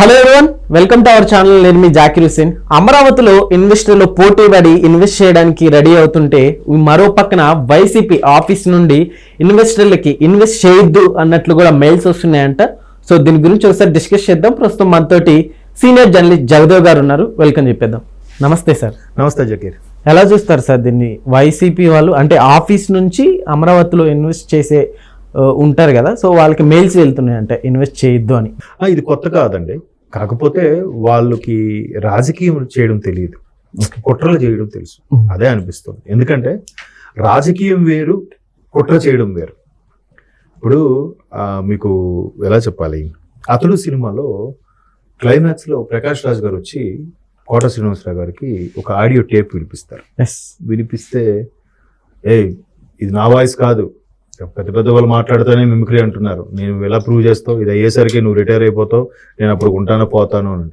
Hello everyone welcome to our channel నేను మీ జాకిర్ హుసేన్ అమరావతిలో ఇన్వెస్టర్లు పోటీ పడి ఇన్వెస్ట్ చేయడానికి రెడీ అవుతుంటే మరో పక్కన వైసీపీ ఆఫీస్ నుండి ఇన్వెస్టర్లకి ఇన్వెస్ట్ చేయొద్దు అన్నట్లు కూడా మెయిల్స్ వస్తున్నాయంట. సో దీని గురించి ఒకసారి డిస్కస్ చేద్దాం. ప్రస్తుతం మనతోటి సీనియర్ జర్నలిస్ట్ జగదేవ్ గారు ఉన్నారు. వెల్కమ్ చెప్పేద్దాం. నమస్తే సార్. నమస్తే జకీర్. ఎలా చూస్తారు సార్ దీన్ని? వైసీపీ వాళ్ళు అంటే ఆఫీస్ నుంచి అమరావతిలో ఇన్వెస్ట్ చేసే ఉంటారు కదా. సో వాళ్ళకి మెయిల్స్ వెళ్తున్నాయంట ఇన్వెస్ట్ చేయొద్దు అని. ఇది కొత్త కాదండి. కాకపోతే వాళ్ళకి రాజకీయం చేయడం తెలియదు. కుట్రలు చేయడం తెలుసు. అదే అనిపిస్తుంది. ఎందుకంటే రాజకీయం వేరు కుట్ర చేయడం వేరు. ఇప్పుడు మీకు ఎలా చెప్పాలి? అతడు సినిమాలో క్లైమాక్స్లో ప్రకాష్ రాజ్ గారు వచ్చి కోట శ్రీనివాసరావు గారికి ఒక ఆడియో టేప్ వినిపిస్తారు. ఎస్ వినిపిస్తే ఏ ఇది నా వాయిస్ కాదు. పెద్ద పెద్ద వాళ్ళు మాట్లాడితేనే మిమిక్రీ అంటున్నారు. నేను ఎలా ప్రూవ్ చేస్తావు? ఇది అయ్యేసరికి నువ్వు రిటైర్ అయిపోతావు. నేను అప్పుడు ఉంటానో పోతాను అని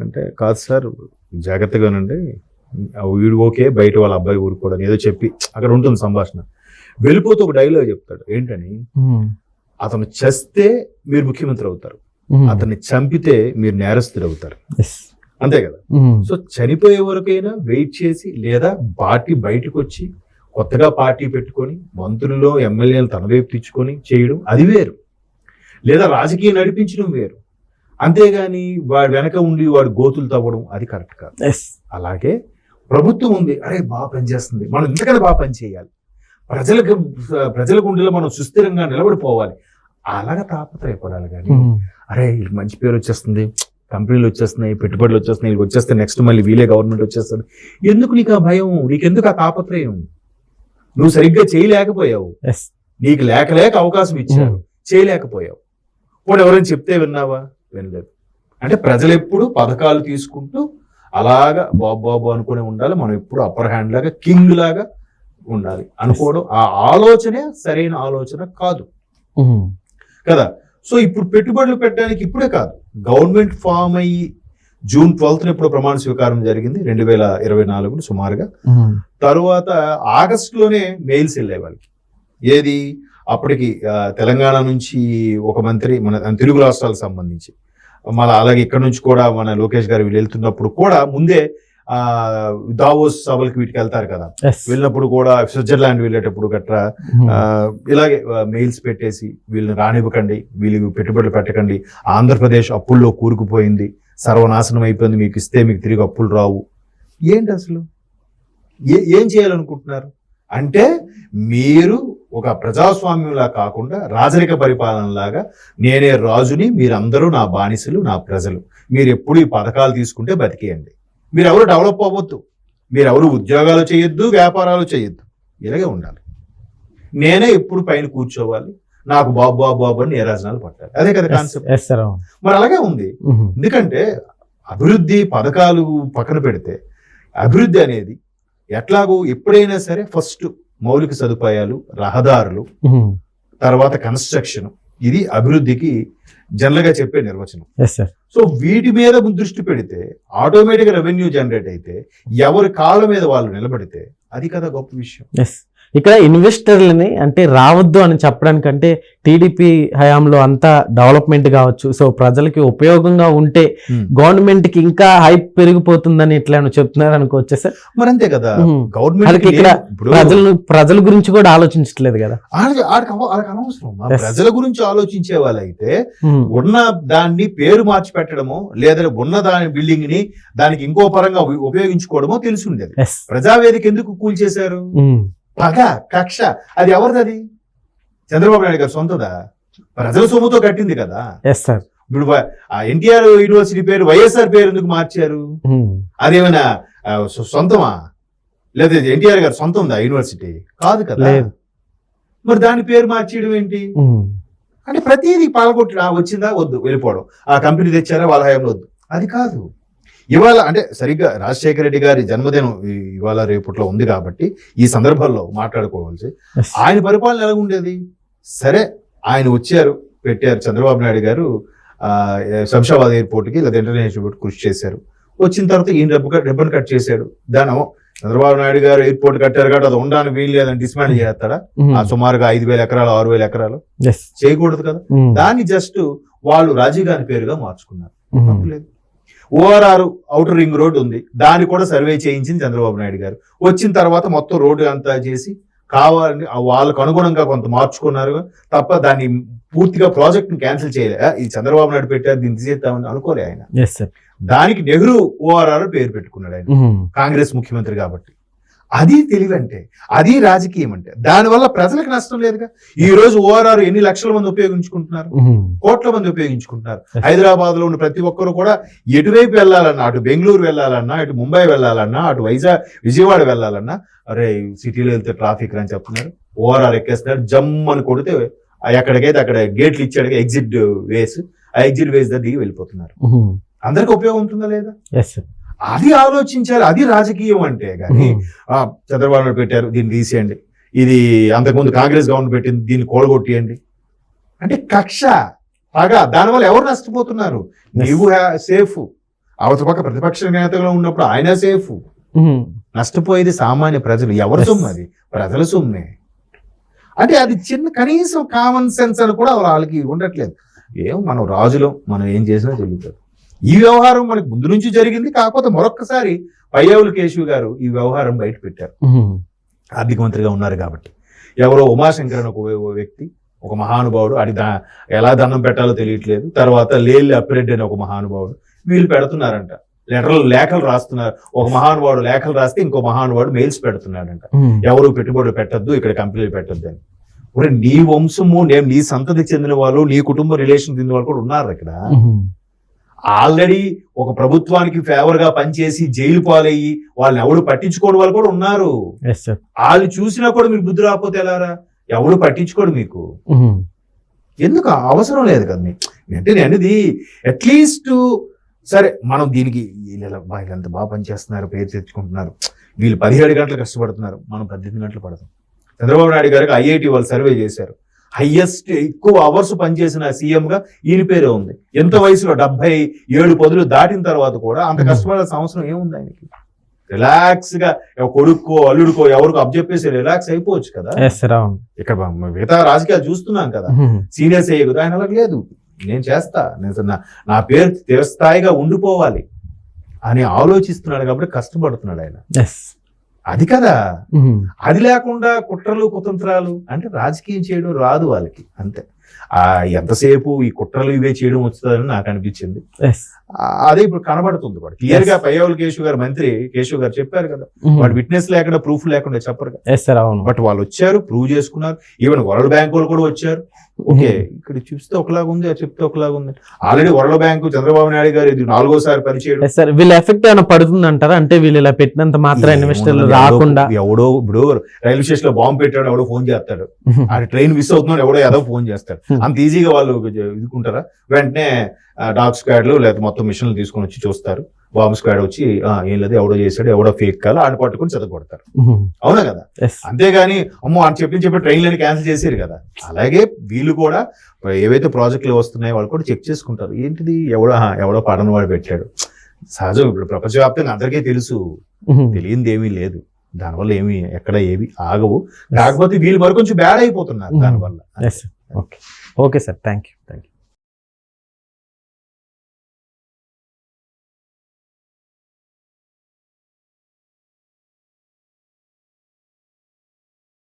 అంటే కాదు సార్ జాగ్రత్తగానండి. ఆ వీడు ఓకే బయట వాళ్ళ అబ్బాయి ఊరుకోవడం ఏదో చెప్పి అక్కడ ఉంటుంది సంభాషణ. వెళ్ళిపోతూ ఒక డైలాగ్ చెప్తాడు. ఏంటని? అతను చస్తే మీరు ముఖ్యమంత్రి అవుతారు. అతన్ని చంపితే మీరు నేరస్తుడు అవుతారు. అంతే కదా? సో చనిపోయే వరకైనా వెయిట్ చేసి లేదా పార్టీ బయటకు వచ్చి కొత్తగా పార్టీ పెట్టుకొని మంత్రుల్లో ఎమ్మెల్యేలు తన వైపు తెచ్చుకొని చేయడం అది వేరు. లేదా రాజకీయం నడిపించడం వేరు. అంతేగాని వాడు వెనక ఉండి వాడు గోతులు తవ్వడం అది కరెక్ట్ కాదు. అలాగే ప్రభుత్వం ఉంది. అరే బాగా పనిచేస్తుంది మనం ఇంతకన్నా బాగా పని చేయాలి. ప్రజలకు ప్రజల గుండెలో మనం సుస్థిరంగా నిలబడిపోవాలి. అలాగా తాపత్రయపడాలి కానీ అరే వీళ్ళకి మంచి పేరు వచ్చేస్తుంది. కంపెనీలు వచ్చేస్తున్నాయి పెట్టుబడులు వచ్చేస్తున్నాయి వచ్చేస్తే నెక్స్ట్ మళ్ళీ వీలే గవర్నమెంట్ వచ్చేస్తుంది. ఎందుకు నీకు ఆ భయం? నీకెందుకు ఆ తాపత్రయం? నువ్వు సరిగ్గా చేయలేకపోయావు. నీకు లేక లేక అవకాశం ఇచ్చారు చేయలేకపోయావు. పోనీ ఎవరైనా చెప్తే విన్నావా? వినలేదు. అంటే ప్రజలు ఎప్పుడు పథకాలు తీసుకుంటూ అలాగా బాబు బాబు అనుకుని ఉండాలి. మనం ఎప్పుడు అప్పర్ హ్యాండ్ లాగా కింగ్ లాగా ఉండాలి. అనుకోవడం ఆ ఆలోచనే సరైన ఆలోచన కాదు. కదా? సో ఇప్పుడు పెట్టుబడులు పెట్టడానికి ఇప్పుడే కాదు. గవర్నమెంట్ ఫామ్ అయ్యి జూన్ ట్వెల్త్ ఇప్పుడు ప్రమాణ స్వీకారం జరిగింది రెండు వేల ఇరవై నాలుగులో సుమారుగా. తరువాత ఆగస్టులోనే మెయిల్స్ వెళ్ళే వాళ్ళకి. ఏది? అప్పటికి తెలంగాణ నుంచి ఒక మంత్రి మన తెలుగు రాష్ట్రాలకు సంబంధించి. మళ్ళీ అలాగే ఇక్కడ నుంచి కూడా మన లోకేష్ గారు వీళ్ళు వెళ్తున్నప్పుడు కూడా ముందే ఆ దావోస్ సభలకు వీటికి వెళ్తారు కదా. వెళ్ళినప్పుడు కూడా స్విట్జర్లాండ్ వెళ్ళేటప్పుడు గట్రా ఇలాగే మెయిల్స్ పెట్టేసి వీళ్ళని రానివ్వకండి వీళ్ళు పెట్టుబడులు పెట్టకండి. ఆంధ్రప్రదేశ్ అప్పుల్లో కూరుకుపోయింది. సర్వనాశనం అయిపోయింది మీకు ఇస్తే మీకు తిరిగి అప్పులు రావు. ఏంటి అసలు? ఏ ఏం చేయాలనుకుంటున్నారు? అంటే మీరు ఒక ప్రజాస్వామ్యంలా కాకుండా రాజరిక పరిపాలనలాగా నేనే రాజుని మీరందరూ నా బానిసలు నా ప్రజలు. మీరు ఎప్పుడు ఈ పథకాలు తీసుకుంటే బతికేయండి. మీరు ఎవరు డెవలప్ అవ్వద్దు. మీరు ఎవరు ఉద్యోగాలు చేయొద్దు వ్యాపారాలు చేయొద్దు. ఇలాగే ఉండాలి. నేనే ఎప్పుడు పైన కూర్చోవాలి. నాకు బాబు బాబు బాబు అని నీరాజనాలు పట్టాలి అదే కదా కాన్సెప్ట్ మరి అలాగే ఉంది. ఎందుకంటే అభివృద్ధి పథకాలు పక్కన పెడితే అభివృద్ధి అనేది ఎట్లాగో ఎప్పుడైనా సరే ఫస్ట్ మౌలిక సదుపాయాలు రహదారులు తర్వాత కన్స్ట్రక్షన్ ఇది అభివృద్ధికి జనరల్గా చెప్పే నిర్వచనం. సో వీటి మీద దృష్టి పెడితే ఆటోమేటిక్ రెవెన్యూ జనరేట్ అయితే ఎవరి కాళ్ళ మీద వాళ్ళు నిలబడితే అది కదా గొప్ప విషయం. ఇక్కడ ఇన్వెస్టర్లని అంటే రావద్దు అని చెప్పడానికంటే టీడీపీ హయాంలో అంతా డెవలప్మెంట్ కావచ్చు. సో ప్రజలకి ఉపయోగంగా ఉంటే గవర్నమెంట్కి ఇంకా హైప్ పెరిగిపోతుందని ఇట్లా చెప్తున్నారు అనుకోవచ్చా సార్? మరి అంతే కదా. మ్మ్. గవర్నమెంట్ ఇక్కడ ప్రజలు ప్రజల గురించి కూడా ఆలోచించట్లేదు కదా. అనవసరం. ప్రజల గురించి ఆలోచించే వాళ్ళైతే ఉన్న దాన్ని పేరు మార్చి పెట్టడమో లేదా ఉన్న దాని బిల్డింగ్ని దానికి ఇంకో పరంగా ఉపయోగించుకోవడమో తెలిసి ఉండేది ప్రజావేదిక ఎందుకు కూల్చేశారు? పగ కక్ష అది ఎవరిది అది చంద్రబాబు నాయుడు గారు సొంతదా? ప్రజల సొమ్ముతో కట్టింది కదా. ఎస్ సార్ ఇప్పుడు ఎన్టీఆర్ యూనివర్సిటీ పేరు వైఎస్ఆర్ పేరు ఎందుకు మార్చారు? అదేమైనా ఆ, సొ- సొంతమా? లేదా ఎన్టీఆర్ గారు సొంతం ఉందా యూనివర్సిటీ? కాదు కదా. మరి దాని పేరు మార్చేయడం ఏంటి? అంటే ప్రతిదీ పాల్గొట్టి ఆ, వచ్చిందా వద్దు వెళ్ళిపోవడం. ఆ కంపెనీ తెచ్చారా వాళ్ళ హయాంలో వద్దు. అది కాదు. ఇవాళ అంటే సరిగ్గా రాజశేఖర రెడ్డి గారి జన్మదినం ఇవాళ రేపట్లో ఉంది కాబట్టి ఈ సందర్భంలో మాట్లాడుకోవాల్సి ఆయన పరిపాలన ఎలా ఉండేది? సరే ఆయన వచ్చారు పెట్టారు చంద్రబాబు నాయుడు గారు ఆ, శంషాబాద్ ఎయిర్పోర్ట్కి లేదా ఇంటర్నేషనల్ ఎయిర్పోర్ట్ కృషి చేశారు. వచ్చిన తర్వాత ఈయన రిబ్బన్ రిబ్బన్ కట్ చేశాడు. దాని చంద్రబాబు నాయుడు గారు ఎయిర్పోర్ట్ కట్టారు కాబట్టి అది ఉండడానికి వీలు లేదని డిస్మాండ్ చేస్తాడా? ఆ సుమారుగా ఐదు వేల ఎకరాలు ఆరు వేల ఎకరాలు చేయకూడదు కదా? దాన్ని జస్ట్ వాళ్ళు రాజీవ్ గాంధీ పేరుగా మార్చుకున్నారు. ఓఆర్ఆర్ అవుటర్ రింగ్ రోడ్ ఉంది. దాన్ని కూడా సర్వే చేయించింది చంద్రబాబు నాయుడు గారు. వచ్చిన తర్వాత మొత్తం రోడ్డు అంతా చేసి కావాలని వాళ్ళకు అనుగుణంగా కొంత మార్చుకున్నారు. తప్ప దాన్ని పూర్తిగా ప్రాజెక్ట్ని క్యాన్సిల్ చేయలే. ఇది చంద్రబాబు నాయుడు పెట్టారు దీన్ని తీసేద్దామని అనుకోలే ఆయన. దానికి నెహ్రూ ఓఆర్ఆర్ పేరు పెట్టుకున్నాడు ఆయన. కాంగ్రెస్ ముఖ్యమంత్రి కాబట్టి. అది తెలివి అంటే అది రాజకీయం అంటే దానివల్ల ప్రజలకు నష్టం లేదుగా. ఈ రోజు ఓఆర్ఆర్ ఎన్ని లక్షల మంది ఉపయోగించుకుంటున్నారు. కోట్ల మంది ఉపయోగించుకుంటున్నారు. హైదరాబాద్లో ఉన్న ప్రతి ఒక్కరు కూడా ఎటువైపు వెళ్ళాలన్నా అటు బెంగళూరు వెళ్ళాలన్నా ఇటు ముంబై వెళ్ళాలన్నా అటు వైజాగ్ విజయవాడ వెళ్ళాలన్నా అరే సిటీలో వెళ్తే ట్రాఫిక్ అని చెప్తున్నారు. ఓఆర్ఆర్ ఎక్కేస్తున్నారు జమ్ అని కొడితే ఎక్కడికైతే అక్కడ గేట్లు ఇచ్చాడు ఎగ్జిట్ వేస్ ఆ ఎగ్జిట్ వేస్ దగ్గర దిగి వెళ్ళిపోతున్నారు. అందరికి ఉపయోగం ఉంటుందా లేదా? అది ఆలోచించాలి అది రాజకీయం అంటే కానీ చంద్రబాబు నాయుడు పెట్టారు దీన్ని తీసేయండి. ఇది అంతకుముందు కాంగ్రెస్ గవర్నమెంట్ పెట్టింది దీన్ని కూడగొట్టియండి. అంటే కక్ష పగ దానివల్ల ఎవరు నష్టపోతున్నారు? నీవు సేఫ్. అవతల పక్క ప్రతిపక్ష నేతగా ఉన్నప్పుడు ఆయన సేఫ్. నష్టపోయేది సామాన్య ప్రజలు. ఎవరు. సొమ్ము అది? ప్రజల సొమ్మే. అంటే అది చిన్న కనీసం కామన్ సెన్స్ అని కూడా వాళ్ళకి ఉండట్లేదు. ఏం మనం రాజులం మనం ఏం చేసినా జరుగుతుంది. ఈ వ్యవహారం మనకు ముందు నుంచి జరిగింది. కాకపోతే మరొక్కసారి పయ్యవులు కేశవ్ గారు ఈ వ్యవహారం బయట పెట్టారు. ఆర్థిక మంత్రిగా ఉన్నారు కాబట్టి. ఎవరో ఉమాశంకర్ అని ఒక వ్య- వ్యక్తి ఒక మహానుభావుడు. అది ఎలా దండం పెట్టాలో తెలియట్లేదు. తర్వాత లేల్ అప్రెడ్ అని ఒక మహానుభావుడు. వీళ్ళు పెడుతున్నారంట. లెటర్లు లేఖలు రాస్తున్నారు. ఒక మహానుభావుడు లేఖలు రాస్తే ఇంకో మహానుభావుడు మెయిల్స్ పెడుతున్నాడంట. ఎవరు పెట్టుబడులు పెట్టద్దు ఇక్కడ కంపెనీలు పెట్టద్దు అని. నీ వంశము నేను నీ సంతతికి చెందిన వాళ్ళు నీ కుటుంబ రిలేషన్ చెందిన వాళ్ళు కూడా ఉన్నారు ఇక్కడ. ఆల్రెడీ ఒక ప్రభుత్వానికి ఫేవర్గా పనిచేసి జైలు పాలయ్యి వాళ్ళని ఎవడు పట్టించుకోని వాళ్ళు కూడా ఉన్నారు. వాళ్ళు చూసినా కూడా మీకు బుద్ధి రాకపోతే ఎలారా? ఎవడు పట్టించుకోడు మీకు. ఎందుకు? అవసరం లేదు కదా మీకు. అంటే నేను అనేది అట్లీస్ట్ సరే మనం దీనికి వీళ్ళు వీళ్ళు ఎంత బాగా పనిచేస్తున్నారు పేరు తెచ్చుకుంటున్నారు. వీళ్ళు పదిహేడు గంటలు కష్టపడుతున్నారు. మనం పద్దెనిమిది గంటలు పడతాం. చంద్రబాబు నాయుడు గారికి ఐఐటి వాళ్ళు సర్వే చేశారు. హైయెస్ట్ ఎక్కువ అవర్స్ పనిచేసిన సీఎం గా ఈయన పేరే ఉంది. ఎంత వయసులో? డెబ్బై ఏడు పదులు దాటిన తర్వాత కూడా అంత కష్టపడాల్సిన అవసరం ఏముంది ఆయనకి? రిలాక్స్గా కొడుక్కో అల్లుడికో ఎవరికో అబ్జెప్పేసి రిలాక్స్ అయిపోవచ్చు కదా? ఇక్కడ మిగతా రాజకీయాలు చూస్తున్నాం కదా. సీనియర్స్ అయ్యే ఆయన అలాగ లేదు నేను చేస్తా. నేను నా పేరు చిరస్థాయిగా ఉండిపోవాలి అని ఆలోచిస్తున్నాడు కాబట్టి కష్టపడుతున్నాడు ఆయన. అది కదా. అది లేకుండా కుట్రలు కుతంత్రాలు అంటే రాజకీయం చేయడం రాదు వాళ్ళకి అంతే. ఆ ఎంతసేపు ఈ కుట్రలు ఇవే చేయడం వస్తుందని నాకు అనిపించింది. అదే ఇప్పుడు కనబడుతుంది కూడా క్లియర్గా పయ్యవులు కేశవ్ గారు మంత్రి కేశవ్ గారు చెప్పారు కదా. వాడు విట్నెస్ లేకుండా ప్రూఫ్ లేకుండా చెప్పరు బట్ వాళ్ళు వచ్చారు ప్రూవ్ చేసుకున్నారు. ఈవెన్ వరల్డ్ బ్యాంక్ వాళ్ళు కూడా వచ్చారు. ఓకే ఇక్కడ చూస్తే ఒకలాగా ఉంది అది చెప్తే ఒకలాగా ఉంది already World Bank Chandrababu Naidu garu ఇది నాలుగోసారి పనిచేయడం సార్ వీళ్ళ ఎఫెక్ట్ ఏమైనా పడుతుంది అంటారా అంటే వీళ్ళు ఇలా పెట్టినంత మాత్రం ఇన్వెస్టర్లు రాకుండా ఎవడో- ఎవడో ఇప్పుడు రైల్వే స్టేషన్లో బాంబు పెట్టాడు ఎవడో ఫోన్ చేస్తాడు. ఆ ట్రైన్ మిస్ అవుతున్నాడు ఎవడో ఏదో ఫోన్ చేస్తాడు Hmm. అంత ఈజీగా వాళ్ళు ఇదుకుంటారా వెంటనే డాగ్ స్క్వాడ్లు లేదా మొత్తం మిషన్లు తీసుకొని వచ్చి చూస్తారు బాంబు స్క్వాడ్ వచ్చి "ఆ, ఏం లేదు ఎవడో చేశాడు ఎవడో ఫేక్ కాదు ఆడ పట్టుకొని చదవకొడతారు ఉమ్. అవునా కదా? అంతేగాని అమ్మో అని చెప్పి చెప్పి ట్రైన్లని క్యాన్సిల్ చేశారు కదా. అలాగే వీళ్ళు కూడా ఏవైతే ప్రాజెక్టులు వస్తున్నాయో వాళ్ళు కూడా చెక్ చేసుకుంటారు. ఏంటిది? ఎవడో ఎవడో పడని వాడు పెట్టాడు. సహజం ఇప్పుడు ప్రపంచవ్యాప్తంగా అందరికీ తెలుసు. తెలియంది ఏమీ లేదు. దానివల్ల ఏమి ఎక్కడ ఏవి ఆగవు. కాకపోతే వీళ్ళు మరి కొంచెం బ్యాడ్ అయిపోతున్నారు దానివల్ల. Okay okay sir thank you thank you